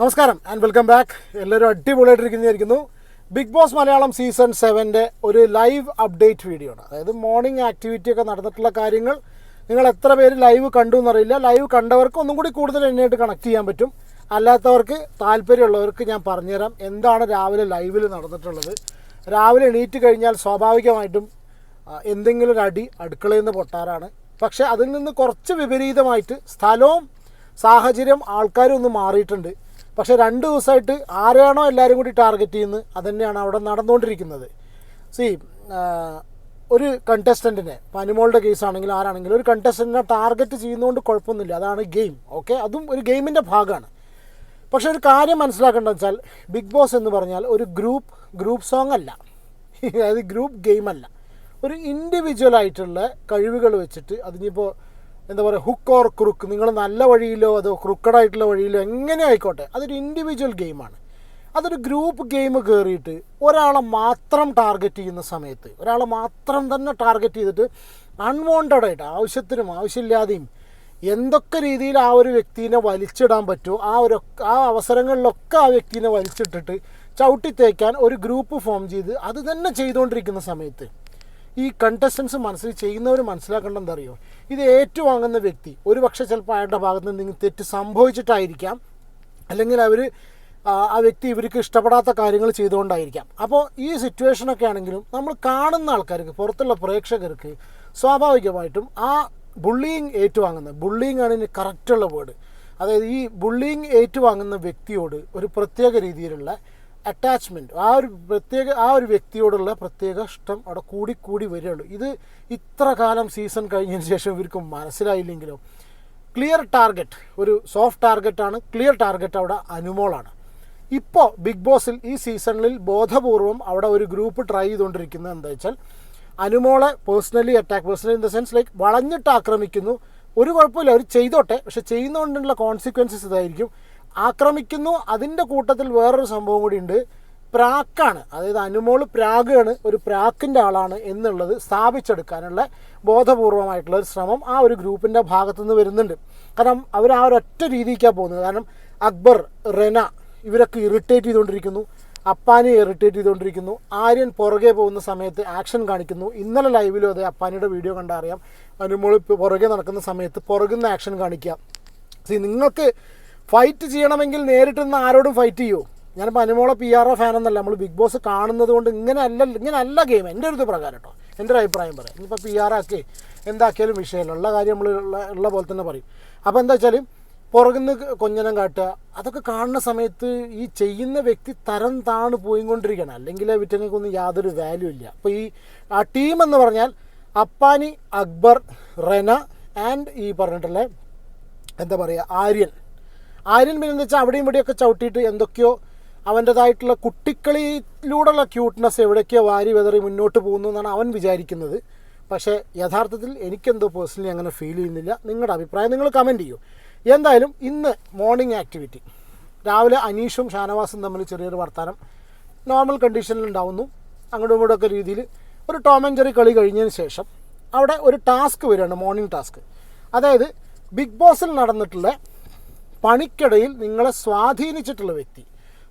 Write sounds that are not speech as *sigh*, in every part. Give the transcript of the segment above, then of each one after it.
നമസ്കാരം and welcome back എല്ലാവരും അടിപൊളിയായിട്ടിരിക്കുന്നതായിരിക്കുന്നു. ബിഗ് ബോസ് മലയാളം സീസൺ സെവന്റെ ഒരു ലൈവ് അപ്ഡേറ്റ് വീഡിയോ ആണ്. അതായത് മോർണിംഗ് ആക്ടിവിറ്റി ഒക്കെ നടന്നിട്ടുള്ള കാര്യങ്ങൾ നിങ്ങൾ എത്ര പേര് ലൈവ് കണ്ടു എന്നറിയില്ല. ലൈവ് കണ്ടവർക്ക് ഒന്നും കൂടി കൂടുതൽ എന്നെയായിട്ട് കണക്ട് ചെയ്യാൻ പറ്റും. അല്ലാത്തവർക്ക് താല്പര്യമുള്ളവർക്ക് ഞാൻ പറഞ്ഞുതരാം എന്താണ് രാവിലെ ലൈവിൽ നടന്നിട്ടുള്ളത്. രാവിലെ എണീറ്റ് കഴിഞ്ഞാൽ സ്വാഭാവികമായിട്ടും എന്തെങ്കിലും ഒരു അടി അടുക്കളയിൽ നിന്ന് പൊട്ടാറാണ്. പക്ഷേ അതിൽ നിന്ന് കുറച്ച് വിപരീതമായിട്ട് സ്ഥലവും സാഹചര്യം ആൾക്കാരും ഒന്ന് മാറിയിട്ടുണ്ട്. പക്ഷേ രണ്ട് ദിവസമായിട്ട് ആരാണോ എല്ലാവരും കൂടി ടാർഗറ്റ് ചെയ്യുന്നത് അതുതന്നെയാണ് അവിടെ നടന്നുകൊണ്ടിരിക്കുന്നത്. സി ഒരു കണ്ടസ്റ്റന്റിനെ പനിമോളുടെ കേസാണെങ്കിലും ആരാണെങ്കിലും ഒരു കണ്ടസ്റ്റന്റിനെ ടാർഗറ്റ് ചെയ്യുന്നതുകൊണ്ട് കുഴപ്പമൊന്നുമില്ല. അതാണ് ഗെയിം ഓക്കെ അതും ഒരു ഗെയിമിന്റെ ഭാഗമാണ്. പക്ഷേ ഒരു കാര്യം മനസ്സിലാക്കേണ്ടത് വെച്ചാൽ ബിഗ് ബോസ് എന്ന് പറഞ്ഞാൽ ഒരു ഗ്രൂപ്പ് ഗ്രൂപ്പ് സോങ് അല്ല. *laughs* അതായത് ഗ്രൂപ്പ് ഗെയിം അല്ല. ഒരു ഇൻഡിവിജ്വൽ ആയിട്ടുള്ള കഴിവുകൾ വെച്ചിട്ട് അതിനിപ്പോൾ എന്താ പറയുക ഹുക്ക് ഓർ ക്രുക്ക് നിങ്ങൾ നല്ല വഴിയിലോ അതോ ക്രുക്കഡായിട്ടുള്ള വഴിയിലോ എങ്ങനെ ആയിക്കോട്ടെ അതൊരു ഇൻഡിവിജ്വൽ ഗെയിമാണ് അതൊരു ഗ്രൂപ്പ് ഗെയിം കയറിയിട്ട് ഒരാളെ മാത്രം ടാർഗറ്റ് ചെയ്യുന്ന സമയത്ത് ഒരാളെ മാത്രം തന്നെ ടാർഗറ്റ് ചെയ്തിട്ട് അൺവോണ്ടഡ് ആയിട്ട് ആവശ്യത്തിനും ആവശ്യമില്ലാതെയും എന്തൊക്കെ രീതിയിൽ ആ ഒരു വ്യക്തിനെ വലിച്ചിടാൻ പറ്റുമോ ആ ഒരു ആ അവസരങ്ങളിലൊക്കെ ആ വ്യക്തിനെ വലിച്ചിട്ടിട്ട് ചവിട്ടിത്തേക്കാൻ ഒരു ഗ്രൂപ്പ് ഫോം ചെയ്ത് അത് തന്നെ ചെയ്തുകൊണ്ടിരിക്കുന്ന സമയത്ത് ഈ കണ്ടസ്റ്റൻസ് മനസ്സിൽ ചെയ്യുന്നവർ മനസ്സിലാക്കേണ്ട എന്താ അറിയോ ഇത് ഏറ്റുവാങ്ങുന്ന വ്യക്തി ഒരു പക്ഷേ ചിലപ്പോൾ അയാളുടെ ഭാഗത്ത് നിന്ന് തെറ്റ് സംഭവിച്ചിട്ടായിരിക്കാം. അല്ലെങ്കിൽ അവർ ആ വ്യക്തി ഇവർക്ക് ഇഷ്ടപ്പെടാത്ത കാര്യങ്ങൾ ചെയ്തുകൊണ്ടായിരിക്കാം. അപ്പോൾ ഈ സിറ്റുവേഷനൊക്കെ ആണെങ്കിലും നമ്മൾ കാണുന്ന ആൾക്കാർക്ക് പുറത്തുള്ള പ്രേക്ഷകർക്ക് സ്വാഭാവികമായിട്ടും ആ ബുള്ളിങ് ഏറ്റുവാങ്ങുന്ന ബുള്ളിങ് ആണ് ഇതിന് കറക്റ്റുള്ള വേർഡ് അതായത് ഈ ബുള്ളിങ് ഏറ്റുവാങ്ങുന്ന വ്യക്തിയോട് ഒരു പ്രത്യേക രീതിയിലുള്ള അറ്റാച്ച്മെന്റ് ആ ഒരു പ്രത്യേക ആ ഒരു വ്യക്തിയോടുള്ള പ്രത്യേക ഇഷ്ടം അവിടെ കൂടി കൂടി വരികയുള്ളൂ. ഇത് ഇത്ര കാലം സീസൺ കഴിഞ്ഞതിന് ശേഷം ഇവർക്ക് മനസ്സിലായില്ലെങ്കിലും ക്ലിയർ ടാർഗറ്റ് ഒരു സോഫ്റ്റ് ടാർഗറ്റാണ് ക്ലിയർ ടാർഗറ്റ് അവിടെ അനുമോളാണ്. ഇപ്പോൾ ബിഗ് ബോസിൽ ഈ സീസണിൽ ബോധപൂർവം അവിടെ ഒരു ഗ്രൂപ്പ് ട്രൈ ചെയ്തുകൊണ്ടിരിക്കുന്നത് എന്താ വെച്ചാൽ അനുമോളെ personally attack personally in the sense like വളഞ്ഞിട്ട് ആക്രമിക്കുന്നു. ഒരു കുഴപ്പമില്ല അവർ ചെയ്തോട്ടെ പക്ഷെ ചെയ്യുന്നതുകൊണ്ടുള്ള കോൺസിക്വൻസസ് ഇതായിരിക്കും. ആക്രമിക്കുന്നു. അതിന്റെ കൂട്ടത്തിൽ വേറൊരു സംഭവം കൂടി ഉണ്ട്. പ്രാക്കാണ്. അതായത് അനുമോൾ പ്രാഗാണ് ഒരു പ്രാക്കിന്റെ ആളാണ് എന്നുള്ളത് സ്ഥാപിച്ചെടുക്കാനുള്ള ബോധപൂർവമായിട്ടുള്ള ഒരു ശ്രമം ആ ഒരു ഗ്രൂപ്പിന്റെ ഭാഗത്തു നിന്ന് വരുന്നുണ്ട്. കാരണം അവർ ആ ഒരൊറ്റ രീതിക്കാണ് പോകുന്നത്. കാരണം അക്ബർ റെന ഇവരൊക്കെ ഇറിറ്റേറ്റ് ചെയ്തുകൊണ്ടിരിക്കുന്നു. അപ്പാനെ ഇറിറ്റേറ്റ് ചെയ്തുകൊണ്ടിരിക്കുന്നു. ആര്യൻ പുറകെ പോകുന്ന സമയത്ത് ആക്ഷൻ കാണിക്കുന്നു. ഇന്നലെ ലൈവിലും അതെ അപ്പാനിയുടെ വീഡിയോ കണ്ടറിയാം. അനുമോൾ പുറകെ നടക്കുന്ന സമയത്ത് പുറകുന്ന ആക്ഷൻ കാണിക്കുക നിങ്ങൾക്ക് ഫൈറ്റ് ചെയ്യണമെങ്കിൽ നേരിട്ട് നിന്ന് ആരോടും ഫൈറ്റ് ചെയ്യൂ. ഞാനിപ്പോൾ അനുമോളെ പി ആർ ഒ ഫാൻ എന്നല്ല നമ്മൾ ബിഗ് ബോസ് കാണുന്നത് കൊണ്ട് ഇങ്ങനെ അല്ല ഇങ്ങനെ അല്ല ഗെയിം എന്റെ ഒരു ഇത് പ്രകാരം കേട്ടോ എന്റെ ഒരു അഭിപ്രായം പറയാം. ഇനിയിപ്പോൾ പി ആർ ആക്കി എന്താക്കിയാലും വിഷയമല്ല. ഉള്ള കാര്യം നമ്മൾ ഉള്ള ഉള്ള പോലെ തന്നെ പറയും. അപ്പോൾ എന്താ വെച്ചാൽ പുറകുന്ന് കൊഞ്ഞനം കാട്ടുക അതൊക്കെ കാണുന്ന സമയത്ത് ഈ ചെയ്യുന്ന വ്യക്തി തരം താണ് പോയിക്കൊണ്ടിരിക്കണം. അല്ലെങ്കിൽ വിറ്റങ്ങൾക്കൊന്നും യാതൊരു വാല്യൂ ഇല്ല. അപ്പോൾ ഈ ആ ടീം എന്ന് പറഞ്ഞാൽ അപ്പാനി അക്ബർ റെന ആൻഡ് ഈ പറഞ്ഞിട്ടുള്ള എന്താ പറയുക ആര്യൻ. ആര്യൻ പിന്നെ എന്താ വെച്ചാൽ അവിടെയും ഇവിടെയൊക്കെ ചവിട്ടിയിട്ട് എന്തൊക്കെയോ അവന്റെതായിട്ടുള്ള കുട്ടിക്കളിയിലൂടെയുള്ള ക്യൂട്ട്നെസ് എവിടേക്കോ വാരി വെതറി മുന്നോട്ട് പോകുന്നു എന്നാണ് അവൻ വിചാരിക്കുന്നത്. പക്ഷേ യഥാർത്ഥത്തിൽ എനിക്കെന്തോ പേഴ്സണലി അങ്ങനെ ഫീൽ ചെയ്യുന്നില്ല. നിങ്ങളുടെ അഭിപ്രായം നിങ്ങൾ കമന്റ് ചെയ്യൂ. എന്തായാലും ഇന്ന് മോർണിംഗ് ആക്ടിവിറ്റി രാവിലെ അനീഷും ഷാനവാസും തമ്മിൽ ചെറിയൊരു വർത്തമാനം നോർമൽ കണ്ടീഷനിൽ ഉണ്ടാവുന്നു. അങ്ങോട്ടും ഇങ്ങോട്ടൊക്കെ രീതിയിൽ ഒരു ടോം ആൻഡ് കളി കഴിഞ്ഞതിന് ശേഷം അവിടെ ഒരു ടാസ്ക് വരികയാണ് മോർണിംഗ് ടാസ്ക് അതായത് ബിഗ് ബോസിൽ നടന്നിട്ടുള്ള പണിക്കിടയിൽ നിങ്ങളെ സ്വാധീനിച്ചിട്ടുള്ള വ്യക്തി.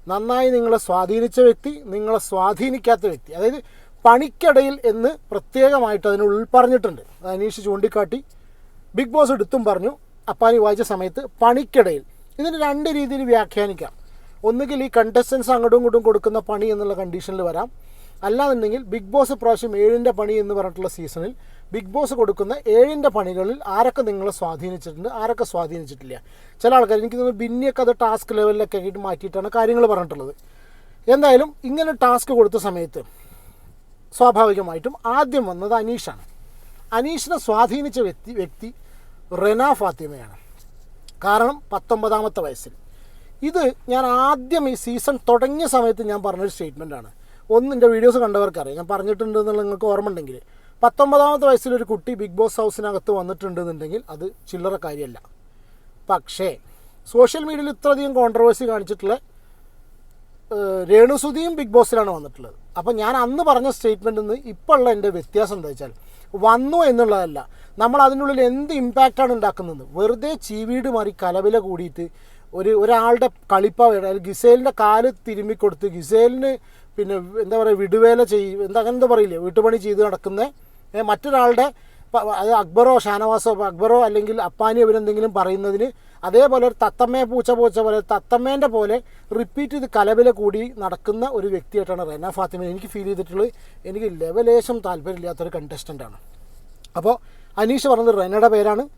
നന്നായി നിങ്ങളെ സ്വാധീനിച്ച വ്യക്തി നിങ്ങളെ സ്വാധീനിക്കാത്ത വ്യക്തി. അതായത് പണിക്കിടയിൽ എന്ന് പ്രത്യേകമായിട്ട് അതിന് ഉൾപ്പറഞ്ഞിട്ടുണ്ട് അത് ചൂണ്ടിക്കാട്ടി. ബിഗ് ബോസ് എടുത്തും പറഞ്ഞു. അപ്പാനി വായിച്ച സമയത്ത് പണിക്കിടയിൽ. ഇതിന് രണ്ട് രീതിയിൽ വ്യാഖ്യാനിക്കാം. ഒന്നുകിൽ ഈ കണ്ടസ്റ്റൻസ് അങ്ങോട്ടും ഇങ്ങോട്ടും കൊടുക്കുന്ന പണി എന്നുള്ള കണ്ടീഷനിൽ വരാം. അല്ലാന്നുണ്ടെങ്കിൽ ബിഗ് ബോസ് പ്രാവശ്യം ഏഴിന്റെ പണി എന്ന് പറഞ്ഞിട്ടുള്ള സീസണിൽ ബിഗ് ബോസ് കൊടുക്കുന്ന ഏഴിന്റെ പണികളിൽ ആരൊക്കെ നിങ്ങളെ സ്വാധീനിച്ചിട്ടുണ്ട്? ആരൊക്കെ സ്വാധീനിച്ചിട്ടില്ല? ചില ആൾക്കാർ എനിക്ക് തോന്നുന്നു ബിന്നിയൊക്കെ അത് ടാസ്ക് ലെവലിലൊക്കെ ആയിട്ട് മാറ്റിയിട്ടാണ് കാര്യങ്ങൾ പറഞ്ഞിട്ടുള്ളത്. എന്തായാലും ഇങ്ങനെ ടാസ്ക് കൊടുത്ത സമയത്ത് സ്വാഭാവികമായിട്ടും ആദ്യം വന്നത് അനീഷാണ്. അനീഷിനെ സ്വാധീനിച്ച വ്യക്തി വ്യക്തി റെന ഫാത്തിമയാണ്. കാരണം പത്തൊമ്പതാമത്തെ വയസ്സിൽ. ഇത് ഞാൻ ആദ്യം ഈ സീസൺ തുടങ്ങിയ സമയത്ത് ഞാൻ പറഞ്ഞൊരു സ്റ്റേറ്റ്മെന്റാണ് ഒന്ന് എന്റെ വീഡിയോസ് കണ്ടവർക്കറിയാം. ഞാൻ പറഞ്ഞിട്ടുണ്ടെന്നുള്ള നിങ്ങൾക്ക് ഓർമ്മ ഉണ്ടെങ്കിൽ. പത്തൊമ്പതാമത്തെ വയസ്സിലൊരു കുട്ടി ബിഗ് ബോസ് ഹൗസിനകത്ത് വന്നിട്ടുണ്ടെന്നുണ്ടെങ്കിൽ അത് ചില്ലറ കാര്യമല്ല. പക്ഷേ സോഷ്യൽ മീഡിയയിൽ ഇത്രയധികം കോൺട്രവേഴ്സി കാണിച്ചിട്ടുള്ള രേണുസുതിയും ബിഗ് ബോസിലാണ് വന്നിട്ടുള്ളത്. അപ്പോൾ ഞാൻ അന്ന് പറഞ്ഞ സ്റ്റേറ്റ്മെന്റിൽ നിന്ന് ഇപ്പോൾ ഉള്ള എന്റെ വ്യത്യാസം എന്താ വെച്ചാൽ വന്നു എന്നുള്ളതല്ല. നമ്മൾ അതിനുള്ളിൽ എന്ത് ഇമ്പാക്റ്റാണ് ഉണ്ടാക്കുന്നത്? വെറുതെ ചീവീട് മാറി കലവില കൂടിയിട്ട് ഒരു ഒരാളുടെ കളിപ്പാവ അതായത് ഗിസേലിന്റെ കാൽ തിരുമ്മിക്കൊടുത്ത് ഗിസേലിന് പിന്നെ എന്താ പറയുക വിടുവേല ചെയ്യും എന്താ അങ്ങനെ എന്താ പറയില്ലേ? വീട്ടുപണി ചെയ്ത് നടക്കുന്ന മറ്റൊരാളുടെ അത് അക്ബറോ ഷാനവാസോ അക്ബറോ അല്ലെങ്കിൽ അപ്പാനി അവരെന്തെങ്കിലും പറയുന്നതിന് അതേപോലെ ഒരു തത്തമ്മയെ പൂച്ച പൂച്ച പോലെ തത്തമ്മേന്റെ പോലെ റിപ്പീറ്റ് ചെയ്ത് കലവില കൂടി നടക്കുന്ന ഒരു വ്യക്തിയായിട്ടാണ് റെന ഫാത്തിമ. എനിക്ക് ഫീൽ ചെയ്തിട്ടുള്ളത് എനിക്ക് ലെവലേശം താല്പര്യമില്ലാത്തൊരു കണ്ടസ്റ്റന്റാണ് അപ്പോൾ അനീഷ് പറഞ്ഞത് റെനയുടെ പേരാണ്.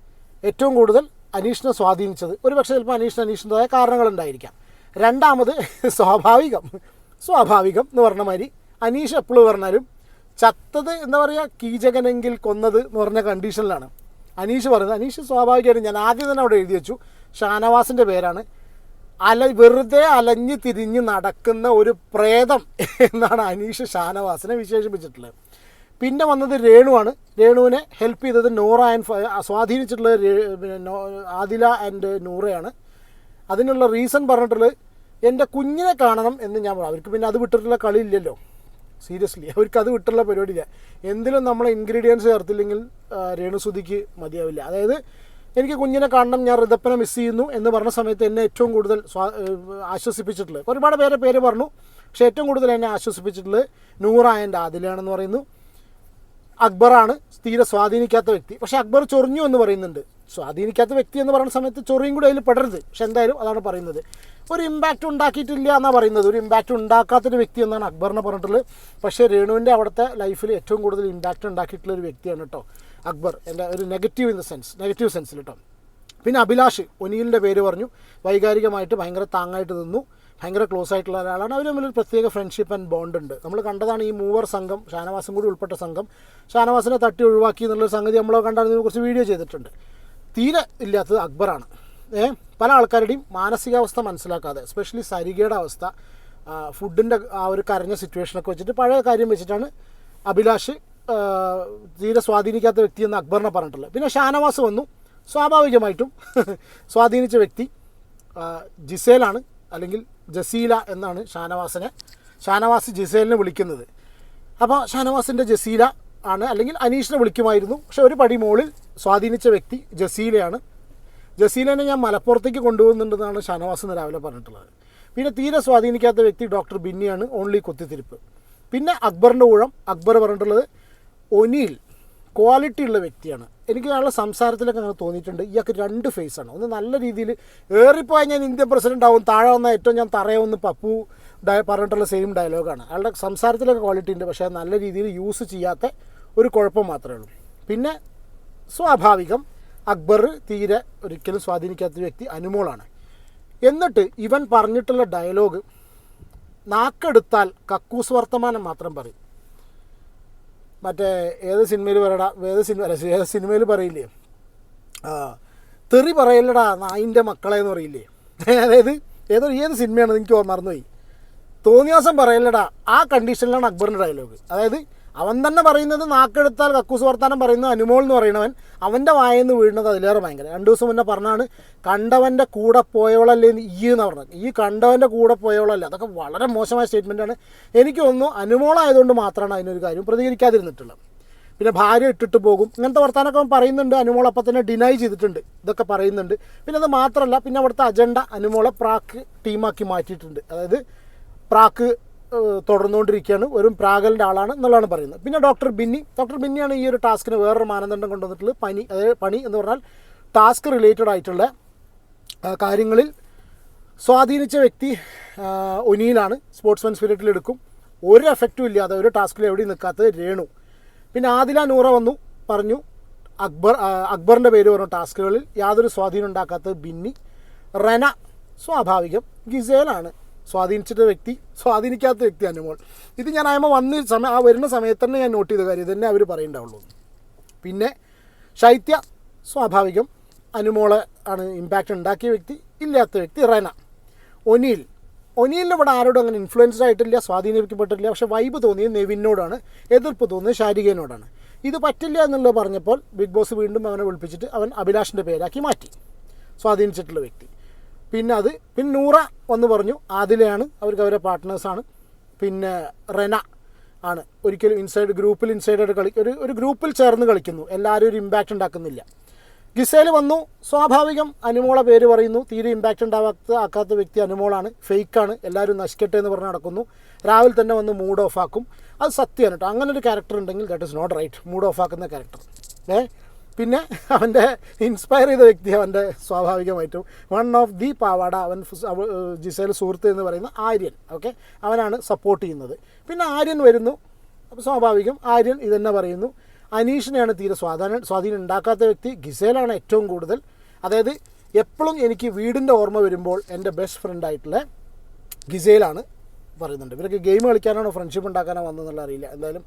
ഏറ്റവും കൂടുതൽ അനീഷിനെ സ്വാധീനിച്ചത്. ഒരു പക്ഷേ ചിലപ്പോൾ അനീഷിന് അനീഷിന്റെതായ കാരണങ്ങളുണ്ടായിരിക്കാം. രണ്ടാമത് *laughs* സ്വാഭാവികം സ്വാഭാവികം എന്ന് പറഞ്ഞ മാതിരി അനീഷ് എപ്പോഴും പറഞ്ഞാലും ചത്തത് എന്താ പറയുക കീചകനെങ്കിൽ കൊന്നത് എന്ന് പറഞ്ഞ കണ്ടീഷനിലാണ് അനീഷ് പറയുന്നത്. അനീഷ് സ്വാഭാവികമായിട്ടും ഞാൻ ആദ്യം തന്നെ അവിടെ എഴുതി വെച്ചു. ഷാനവാസിന്റെ പേരാണ്. അല വെറുതെ അലഞ്ഞു തിരിഞ്ഞ് നടക്കുന്ന ഒരു പ്രേതം എന്നാണ് അനീഷ് ഷാനവാസിനെ വിശേഷിപ്പിച്ചിട്ടുള്ളത്. പിന്നെ വന്നത് രേണുവാണ് രേണുവിനെ ഹെൽപ്പ് ചെയ്തത് നൂറ ആൻഡ് സ്വാധീനിച്ചിട്ടുള്ളത് ആദില ആൻഡ് നൂറയാണ്. അതിനുള്ള റീസൺ പറഞ്ഞിട്ടുള്ളത് എന്റെ കുഞ്ഞിനെ കാണണം എന്ന് ഞാൻ പറഞ്ഞു. അവർക്ക് പിന്നെ അത് വിട്ടിട്ടുള്ള കളി ഇല്ലല്ലോ സീരിയസ്ലി *laughs* അവർക്ക് അത് വിട്ടുള്ള പരിപാടിയില്ല. എന്തിലും നമ്മൾ ഇൻഗ്രീഡിയൻസ് ചേർത്തില്ലെങ്കിൽ രേണുസുതിക്ക് മതിയാവില്ല. അതായത് എനിക്ക് കുഞ്ഞിനെ കാണണം ഞാൻ ഋതപ്പനെ മിസ് ചെയ്യുന്നു എന്ന് പറഞ്ഞ സമയത്ത് എന്നെ ഏറ്റവും കൂടുതൽ ആശ്വസിപ്പിച്ചിട്ടുള്ളത്. ഒരുപാട് പേരെ പേര് പറഞ്ഞു പക്ഷേ ഏറ്റവും കൂടുതൽ എന്നെ ആശ്വസിപ്പിച്ചിട്ടുള്ളത് നൂറായന്റെ ആദിലാണെന്ന് പറയുന്നു. അക്ബറാണ് തീരെ സ്വാധീനിക്കാത്ത വ്യക്തി. പക്ഷേ അക്ബർ ചൊറിഞ്ഞു എന്ന് പറയുന്നുണ്ട്. സ്വാധീനിക്കാത്ത വ്യക്തി എന്ന് പറയുന്ന സമയത്ത് ചൊറിയും കൂടി അതിൽ പെടരുത്. പക്ഷെ എന്തായാലും അതാണ് പറയുന്നത്. ഒരു ഇമ്പാക്റ്റ് ഉണ്ടാക്കിയിട്ടില്ല എന്നാണ് പറയുന്നത്. ഒരു ഇമ്പാക്റ്റ് ഉണ്ടാക്കാത്തൊരു വ്യക്തി എന്നാണ് അക്ബറിനെ പറഞ്ഞിട്ടുള്ളത്. പക്ഷേ രേണുവിന്റെ അവിടുത്തെ ലൈഫിൽ ഏറ്റവും കൂടുതൽ ഇമ്പാക്റ്റ് ഉണ്ടാക്കിയിട്ടുള്ള ഒരു വ്യക്തിയാണ് കേട്ടോ അക്ബർ. എന്റെ ഒരു negative in the sense negative സെൻസിൽ കേട്ടോ. പിന്നെ അഭിലാഷ് ഒനിയിലിന്റെ പേര് പറഞ്ഞു. വൈകാരികമായിട്ട് ഭയങ്കര താങ്ങായിട്ട് നിന്നു. ഭയങ്കര ക്ലോസ് ആയിട്ടുള്ള ഒരാളാണ്. അവർ തമ്മിൽ ഒരു പ്രത്യേക ഫ്രണ്ട്ഷിപ്പ് ആൻഡ് ബോണ്ട് ഉണ്ട്. നമ്മൾ കണ്ടതാണ് ഈ മൂവർ സംഘം ഷാനവാസും കൂടി ഉൾപ്പെട്ട സംഘം. ഷാനവാസിനെ തട്ടി ഒഴിവാക്കി എന്നുള്ളൊരു സംഗതി നമ്മൾ കണ്ടാണ് കുറച്ച് വീഡിയോ ചെയ്തിട്ടുണ്ട്. തീരെ ഇല്ലാത്തത് അക്ബറാണ്. ഏ പല ആൾക്കാരുടെയും മാനസികാവസ്ഥ മനസ്സിലാക്കാതെ സ്പെഷ്യലി സരികയുടെ അവസ്ഥ ഫുഡിന്റെ ആ ഒരു കരഞ്ഞ സിറ്റുവേഷനൊക്കെ വെച്ചിട്ട് പഴയ കാര്യം വെച്ചിട്ടാണ് അഭിലാഷ് തീരെ സ്വാധീനിക്കാത്ത വ്യക്തി എന്ന് അക്ബറിനെ പറഞ്ഞിട്ടുള്ളത്. പിന്നെ ഷാനവാസ് വന്നു. സ്വാഭാവികമായിട്ടും *laughs* സ്വാധീനിച്ച വ്യക്തി ജിസേലാണ് അല്ലെങ്കിൽ ജസീല എന്നാണ് ഷാനവാസിനെ ഷാനവാസ് ജിസേലിനെ വിളിക്കുന്നത്. അപ്പോൾ ഷാനവാസിന്റെ ജസീല ആണ്. അല്ലെങ്കിൽ അനീഷിനെ വിളിക്കുമായിരുന്നു. പക്ഷെ ഒരു പടി മുകളിൽ സ്വാധീനിച്ച വ്യക്തി ജസീലയാണ്. ജസീലനെ ഞാൻ മലപ്പുറത്തേക്ക് കൊണ്ടുപോകുന്നുണ്ടെന്നാണ് ഷാനവാസ് രാവിലെ പറഞ്ഞിട്ടുള്ളത്. പിന്നെ തീരെ സ്വാധീനിക്കാത്ത വ്യക്തി ഡോക്ടർ ബിന്നിയാണ് ഓൺലി കുത്തിത്തിരിപ്പ്. പിന്നെ അക്ബറിന്റെ ഊഴം അക്ബർ പറഞ്ഞിട്ടുള്ളത് ഒനിയിൽ ക്വാളിറ്റി ഉള്ള വ്യക്തിയാണ്. എനിക്ക് അയാളുടെ സംസാരത്തിലൊക്കെ അങ്ങനെ തോന്നിയിട്ടുണ്ട്. ഇയാൾക്ക് രണ്ട് ഫേസാണ് ഒന്ന് നല്ല രീതിയിൽ ഏറിപ്പോയാൽ ഞാൻ ഇന്ത്യൻ പ്രസിഡന്റ് ആവും താഴെ വന്ന ഏറ്റവും ഞാൻ തറയാവുന്ന പപ്പു ഡയ പറഞ്ഞിട്ടുള്ള സെയിം ഡയലോഗാണ് അയാളുടെ സംസാരത്തിലൊക്കെ ക്വാളിറ്റി ഉണ്ട്. പക്ഷേ നല്ല രീതിയിൽ യൂസ് ചെയ്യാത്ത ഒരു കുഴപ്പം മാത്രമേ ഉള്ളൂ. പിന്നെ സ്വാഭാവികം അക്ബർ തീരെ ഒരിക്കലും സ്വാധീനിക്കാത്ത വ്യക്തി അനുമോളാണ്. എന്നിട്ട് ഇവൻ പറഞ്ഞിട്ടുള്ള ഡയലോഗ് നാക്കെടുത്താൽ കക്കൂസ് വർത്തമാനം മാത്രം പറയും. മറ്റേ ഏത് സിനിമയിൽ പറയടാ ഏത് സിനിമ ഏത് സിനിമയിൽ പറയില്ലേ? തെറി പറയില്ലടാ നായിന്റെ മക്കളെ എന്ന് പറയില്ലേ? അതായത് ഏതോ ഏത് സിനിമയാണ് എനിക്ക് മറന്നുപോയി. തോന്നിയാസം പറയില്ലടാ ആ കണ്ടീഷനിലാണ് അക്ബറിന്റെ ഡയലോഗ്. അതായത് അവൻ തന്നെ പറയുന്നത് നാക്കെടുത്താൽ കക്കൂസ് വർത്താനം പറയുന്ന അനുമോൾ എന്ന് പറയുന്നവൻ അവന്റെ വായെന്ന് വീഴുന്നത് അതിലേറെ ഭയങ്കര. രണ്ട് ദിവസം മുന്നേ പറഞ്ഞാണ് കണ്ടവന്റെ കൂടെ പോയവളല്ലേ ഈ എന്ന് പറഞ്ഞത്. ഈ കണ്ടവന്റെ കൂടെ പോയവളല്ലേ. അതൊക്കെ വളരെ മോശമായ സ്റ്റേറ്റ്മെന്റാണ് എനിക്ക് തോന്നുന്നു അനുമോളായതുകൊണ്ട് മാത്രമാണ് അതിനൊരു കാര്യം പ്രതികരിക്കാതിരുന്നിട്ടുള്ളത്. പിന്നെ ഭാര്യ ഇട്ടിട്ട് പോകും. ഇങ്ങനത്തെ വർത്താനൊക്കെ പറയുന്നുണ്ട്. അനുമോൾ അപ്പം തന്നെ ഡിനൈ ചെയ്തിട്ടുണ്ട്. ഇതൊക്കെ പറയുന്നുണ്ട്. പിന്നെ അത് മാത്രമല്ല പിന്നെ അവിടുത്തെ അജണ്ട അനുമോളെ പ്രാക്ക് ടീമാക്കി മാറ്റിയിട്ടുണ്ട്. അതായത് പ്രാക്ക് തുടർന്നുകൊണ്ടിരിക്കുകയാണ്. ഒരു പ്രാഗലിന്റെ ആളാണ് എന്നുള്ളതാണ് പറയുന്നത്. പിന്നെ ഡോക്ടർ ബിന്നി. ഡോക്ടർ ബിന്നിയാണ് ഈ ഒരു ടാസ്കിന് വേറൊരു മാനദണ്ഡം കൊണ്ടുവന്നിട്ടുള്ളത്. പനി അതായത് പണി എന്ന് പറഞ്ഞാൽ ടാസ്ക് റിലേറ്റഡ് ആയിട്ടുള്ള കാര്യങ്ങളിൽ സ്വാധീനിച്ച വ്യക്തി ഒനിയിലാണ്. സ്പോർട്സ്മാൻ സ്പിരിറ്റിൽ എടുക്കും. ഒരു എഫക്റ്റും ഇല്ലാതെ ഒരു ടാസ്കിൽ എവിടെ നിൽക്കാത്തത് രേണു. പിന്നെ ആദില നൂറ വന്നു പറഞ്ഞു അക്ബർ അക്ബറിന്റെ പേര് പറഞ്ഞു ടാസ്കുകളിൽ. യാതൊരു സ്വാധീനം ഉണ്ടാക്കാത്തത് ബിന്നി. റെന സ്വാഭാവികം ഗിസേലാണ്. സ്വാധീനിച്ചിട്ട വ്യക്തി സ്വാധീനിക്കാത്ത വ്യക്തി അനുമോൾ ഇത് ഞാൻ അയമ വന്ന് സമയം ആ വരുന്ന സമയത്ത് തന്നെ ഞാൻ നോട്ട് ചെയ്ത കാര്യം ഇതന്നെ അവർ പറയേണ്ടാവുള്ളൂ. പിന്നെ ശൈത്യ സ്വാഭാവികം അനുമോളെ ആണ് ഇമ്പാക്റ്റ് ഉണ്ടാക്കിയ വ്യക്തി ഇല്ലാത്ത വ്യക്തി റെന. ഒനിയിൽ ഒനിയിൽ ഇവിടെ ആരോടും അങ്ങനെ ഇൻഫ്ലുവൻസ്ഡ് ആയിട്ടില്ല സ്വാധീനിക്കപ്പെട്ടിട്ടില്ല പക്ഷേ വൈബ് തോന്നിയത് നെവിനോടാണ് എതിർപ്പ് തോന്നിയത് ഷാരികേനോടാണ് ഇത് പറ്റില്ല എന്നുള്ളത് പറഞ്ഞപ്പോൾ ബിഗ് ബോസ് വീണ്ടും അവനെ വിളിപ്പിച്ചിട്ട് അവൻ അഭിലാഷിന്റെ പേരാക്കി മാറ്റി സ്വാധീനിച്ചിട്ടുള്ള വ്യക്തി. പിന്നെ അത് പിന്നെ നൂറ എന്ന് പറഞ്ഞു. ആദിലയാണ് അവർക്ക് അവരെ പാർട്ട്നേഴ്സാണ് പിന്നെ റെന ആണ്. ഒരിക്കലും ഇൻസൈഡ് ഗ്രൂപ്പിൽ ഇൻസൈഡായിട്ട് കളി ഒരു ഒരു ഗ്രൂപ്പിൽ ചേർന്ന് കളിക്കുന്നു. എല്ലാവരും ഒരു ഇമ്പാക്റ്റ് ഉണ്ടാക്കുന്നില്ല. ഗിസേൽ വന്നു. സ്വാഭാവികം അനുമോളെ പേര് പറയുന്നു. തീരെ ഇമ്പാക്റ്റ് ഉണ്ടാവാത്ത ആക്കാത്ത വ്യക്തി അനുമോളാണ്. ഫേക്കാണ് എല്ലാവരും നശിക്കട്ടെ എന്ന് പറഞ്ഞ് നടക്കുന്നു. രാവിലെ തന്നെ വന്ന് മൂഡ് ഓഫ് ആക്കും. അത് സത്യമാണ് കേട്ടോ. അങ്ങനെ ഒരു ക്യാരക്ടർ ഉണ്ടെങ്കിൽ that is not right mood off ആക്കുന്ന ക്യാരക്ടർ ഏ? പിന്നെ അവന്റെ ഇൻസ്പയർ ചെയ്ത വ്യക്തി അവന്റെ സ്വാഭാവികമായിട്ടും വൺ ഓഫ് ദി പാവാട അവൻ ജിസേൽ സുഹൃത്ത് എന്ന് പറയുന്ന ആര്യൻ ഓക്കെ അവനാണ് സപ്പോർട്ട് ചെയ്യുന്നത്. പിന്നെ ആര്യൻ വരുന്നു. അപ്പോൾ സ്വാഭാവികം ആര്യൻ ഇതെന്നെ പറയുന്നു. അനീഷിനെയാണ് തീരെ സ്വാധീനം സ്വാധീനം ഉണ്ടാക്കാത്ത വ്യക്തി ഗിസേലാണ് ഏറ്റവും കൂടുതൽ. അതായത് എപ്പോഴും എനിക്ക് വീടിന്റെ ഓർമ്മ വരുമ്പോൾ എന്റെ ബെസ്റ്റ് ഫ്രണ്ടായിട്ടുള്ള ഗിസേലാണ് പറയുന്നുണ്ട്. ഇവരൊക്കെ ഗെയിം കളിക്കാനാണോ ഫ്രണ്ട്ഷിപ്പ് ഉണ്ടാക്കാനോ വന്നതെന്നുള്ള അറിയില്ല. എന്തായാലും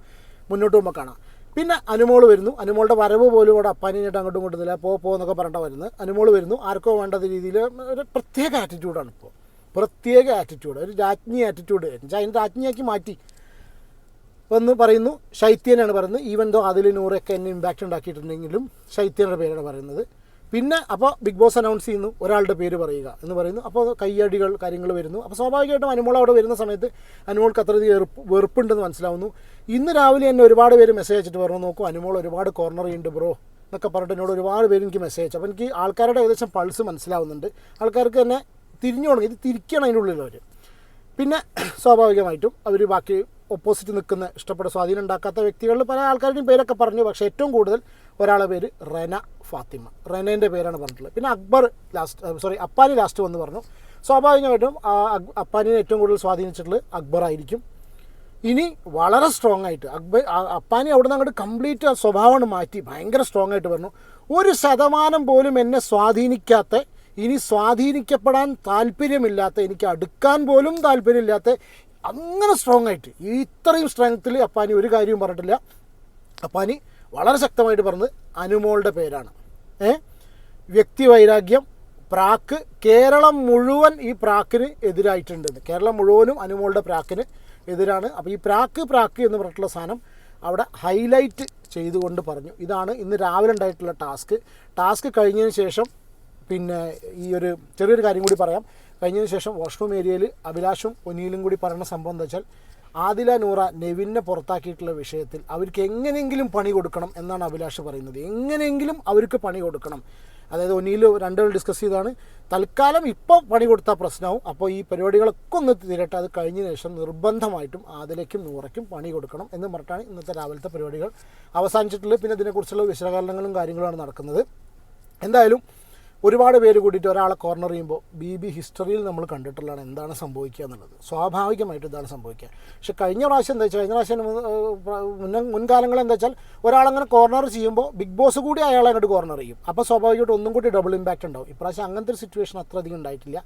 മുന്നോട്ട് പോകുമ്പോൾ കാണാം. പിന്നെ അനുമോൾ വരുന്നു. അനുമോളുടെ വരവ് പോലും ഇവിടെ അപ്പാനിയായിട്ട് അങ്ങോട്ടും ഇങ്ങോട്ടും ഇല്ല പോ പോ എന്നൊക്കെ പറഞ്ഞാൽ വരുന്നത്. അനുമോൾ വരുന്നു. ആർക്കോ വേണ്ടത് രീതിയിൽ ഒരു പ്രത്യേക ആറ്റിറ്റ്യൂഡാണ് ഇപ്പോൾ പ്രത്യേക ആറ്റിറ്റ്യൂഡ് ഒരു രാജ്ഞി ആറ്റിറ്റ്യൂഡ് എന്നുവെച്ചാൽ അതിന് രാജ്ഞിയാക്കി മാറ്റി വന്ന് പറയുന്നു. ശൈത്യനാണ് പറയുന്നത്. ഈവൻ ദോ അതിൽ നൂറൊക്കെ എന്നെ ഇമ്പാക്റ്റ് ഉണ്ടാക്കിയിട്ടുണ്ടെങ്കിലും ശൈത്യയുടെ പേരാണ് പറയുന്നത്. പിന്നെ അപ്പോൾ ബിഗ് ബോസ് അനൗൺസ് ചെയ്യുന്നു ഒരാളുടെ പേര് പറയുക എന്ന് പറയുന്നു. അപ്പോൾ കയ്യടികൾ കാര്യങ്ങൾ വരുന്നു. അപ്പോൾ സ്വാഭാവികമായിട്ടും അനുമോൾ അവിടെ വരുന്ന സമയത്ത് അനുമോൾക്ക് അത്രയധികം വെറുപ്പ് വെറുപ്പുണ്ടെന്ന് മനസ്സിലാവുന്നു. ഇന്ന് രാവിലെ എന്നെ ഒരുപാട് പേര് മെസ്സേജ് അയച്ചിട്ട് പറഞ്ഞു നോക്കൂ അനുമോൾ ഒരുപാട് കോർണർ ചെയ്യുന്നുണ്ട് ബ്രോ എന്നൊക്കെ പറഞ്ഞിട്ട് എന്നോട് ഒരുപാട് പേര് എനിക്ക് മെസ്സേജ് അയച്ചു. അപ്പോൾ എനിക്ക് ആൾക്കാരുടെ ഏകദേശം പൾസ് മനസ്സിലാവുന്നുണ്ട്. ആൾക്കാർക്ക് തന്നെ തിരിഞ്ഞു തുടങ്ങി ഇത് തിരിക്കണം അതിന്റെ ഉള്ളിൽ അവർ പിന്നെ സ്വാഭാവികമായിട്ടും അവർ ബാക്കി ഓപ്പോസിറ്റ് നിൽക്കുന്ന ഇഷ്ടപ്പെട്ട സ്വാധീനം ഉണ്ടാക്കാത്ത വ്യക്തികളിൽ പല ആൾക്കാരുടെയും പേരൊക്കെ പറഞ്ഞു. പക്ഷേ ഏറ്റവും കൂടുതൽ ഒരാളെ പേര് റെന ഫാത്തിമ. റെനേന്റെ പേരാണ് പറഞ്ഞിട്ടുള്ളത്. പിന്നെ Akbar last sorry Appani last വന്ന് പറഞ്ഞു. സ്വാഭാവികമായിട്ടും അപ്പാനിനെ ഏറ്റവും കൂടുതൽ സ്വാധീനിച്ചിട്ടുള്ളത് അക്ബർ ആയിരിക്കും. ഇനി വളരെ സ്ട്രോങ് ആയിട്ട് അക്ബർ അപ്പാനി അവിടെ നിന്ന് അങ്ങോട്ട് കംപ്ലീറ്റ് സ്വഭാവമാണ് മാറ്റി ഭയങ്കര സ്ട്രോങ് ആയിട്ട് പറഞ്ഞു. ഒരു ശതമാനം പോലും എന്നെ സ്വാധീനിക്കാത്ത ഇനി സ്വാധീനിക്കപ്പെടാൻ താല്പര്യമില്ലാത്ത എനിക്ക് അടുക്കാൻ പോലും താല്പര്യമില്ലാത്ത അങ്ങനെ സ്ട്രോങ് ആയിട്ട് ഇത്രയും സ്ട്രെങ്ത്തിൽ അപ്പാനി ഒരു കാര്യവും പറഞ്ഞിട്ടില്ല. അപ്പാനി വളരെ ശക്തമായിട്ട് പറഞ്ഞത് അനുമോളുടെ പേരാണ്. വ്യക്തി വൈരാഗ്യം പ്രാക്ക്. കേരളം മുഴുവൻ ഈ പ്രാക്കിന് എതിരായിട്ടുണ്ട്. കേരളം മുഴുവനും അനുമോളുടെ പ്രാക്കിന് എതിരാണ്. അപ്പോൾ ഈ പ്രാക്ക് പ്രാക്ക് എന്ന് പറഞ്ഞിട്ടുള്ള സാധനം അവിടെ ഹൈലൈറ്റ് ചെയ്തുകൊണ്ട് പറഞ്ഞു. ഇതാണ് ഇന്ന് രാവിലെ ഉണ്ടായിട്ടുള്ള ടാസ്ക്. ടാസ്ക് കഴിഞ്ഞതിന് ശേഷം പിന്നെ ഈ ഒരു ചെറിയൊരു കാര്യം കൂടി പറയാം. കഴിഞ്ഞതിന് ശേഷം വാഷ്റൂം ഏരിയയിൽ അഭിലാഷും ഒനിയിലും കൂടി പറയുന്ന സംഭവം എന്താ വെച്ചാൽ ആദില നൂറ നെവിനെ പുറത്താക്കിയിട്ടുള്ള വിഷയത്തിൽ അവർക്ക് എങ്ങനെയെങ്കിലും പണി കൊടുക്കണം എന്നാണ് അഭിലാഷ് പറയുന്നത്. എങ്ങനെയെങ്കിലും അവർക്ക് പണി കൊടുക്കണം. അതായത് ഒന്നിയിൽ രണ്ടുപേർ ഡിസ്കസ് ചെയ്താണ് തൽക്കാലം ഇപ്പോൾ പണി കൊടുത്താൽ പ്രശ്നവും. അപ്പോൾ ഈ പരിപാടികളൊക്കെ ഒന്ന് തീരട്ടെ. അത് കഴിഞ്ഞ ശേഷം നിർബന്ധമായിട്ടും ആദിലേക്കും നൂറയ്ക്കും പണി കൊടുക്കണം എന്ന് പറഞ്ഞിട്ടാണ് ഇന്നത്തെ രാവിലത്തെ പരിപാടികൾ അവസാനിച്ചിട്ടുള്ളത്. പിന്നെ ഇതിനെക്കുറിച്ചുള്ള വിശകലനങ്ങളും കാര്യങ്ങളുമാണ് നടക്കുന്നത്. എന്തായാലും ഒരുപാട് പേര് കൂടിയിട്ട് ഒരാളെ കോർണർ ചെയ്യുമ്പോൾ ബി ബി ഹിസ്റ്ററിയിൽ നമ്മൾ കണ്ടിട്ടുള്ളതാണ് എന്താണ് സംഭവിക്കുക എന്നുള്ളത്. സ്വാഭാവികമായിട്ട് ഇതാണ് സംഭവിക്കുക. പക്ഷെ കഴിഞ്ഞ പ്രാവശ്യം എന്താ വെച്ചാൽ കഴിഞ്ഞ പ്രാവശ്യം മുൻ മുൻകാലങ്ങൾ എന്താ വെച്ചാൽ ഒരാളങ്ങനെ കോർണർ ചെയ്യുമ്പോൾ ബിഗ് ബോസ് കൂടി അയാളെ അങ്ങോട്ട് കോർണർ ചെയ്യും. അപ്പോൾ സ്വാഭാവികമായിട്ട് ഒന്നും കൂടി ഡബിൾ ഇമ്പാക്റ്റ് ഉണ്ടാവും. ഇപ്രാവശ്യം അങ്ങനത്തെ ഒരു സിറ്റുവേഷൻ അത്ര അധികം ഉണ്ടായിട്ടില്ല.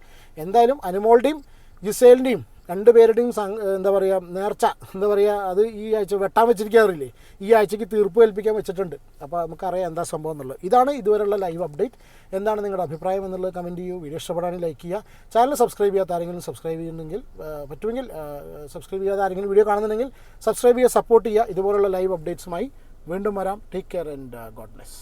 എന്തായാലും അനുമോളുടെയും ജിസേലിന്റെയും രണ്ടുപേരുടെയും എന്താ പറയുക നേർച്ച എന്താ പറയുക അത് ഈ ആഴ്ച വെട്ടാൻ വെച്ചിരിക്കാറില്ലേ ഈ ആഴ്ചയ്ക്ക് തീർപ്പ് കൽപ്പിക്കാൻ വെച്ചിട്ടുണ്ട്. അപ്പോൾ നമുക്കറിയാം എന്താ സംഭവം എന്നുള്ളത്. ഇതാണ് ഇതുവരെയുള്ള ലൈവ് അപ്ഡേറ്റ്. എന്താണ് നിങ്ങളുടെ അഭിപ്രായം എന്നുള്ളത് കമന്റ് ചെയ്യൂ. വീഡിയോ ഇഷ്ടപ്പെടാനും ലൈക്ക് ചെയ്യുക. ചാനൽ സബ്സ്ക്രൈബ് ചെയ്യാത്ത ആരെങ്കിലും സബ്സ്ക്രൈബ് ചെയ്യുന്നെങ്കിൽ പറ്റുമെങ്കിൽ സബ്സ്ക്രൈബ് ചെയ്യാത്ത ആരെങ്കിലും വീഡിയോ കാണുന്നുണ്ടെങ്കിൽ സബ്സ്ക്രൈബ് ചെയ്യുക സപ്പോർട്ട് ചെയ്യുക. ഇതുപോലുള്ള ലൈവ് അപ്ഡേറ്റ്സുമായി വീണ്ടും വരാം. Take care and god bless.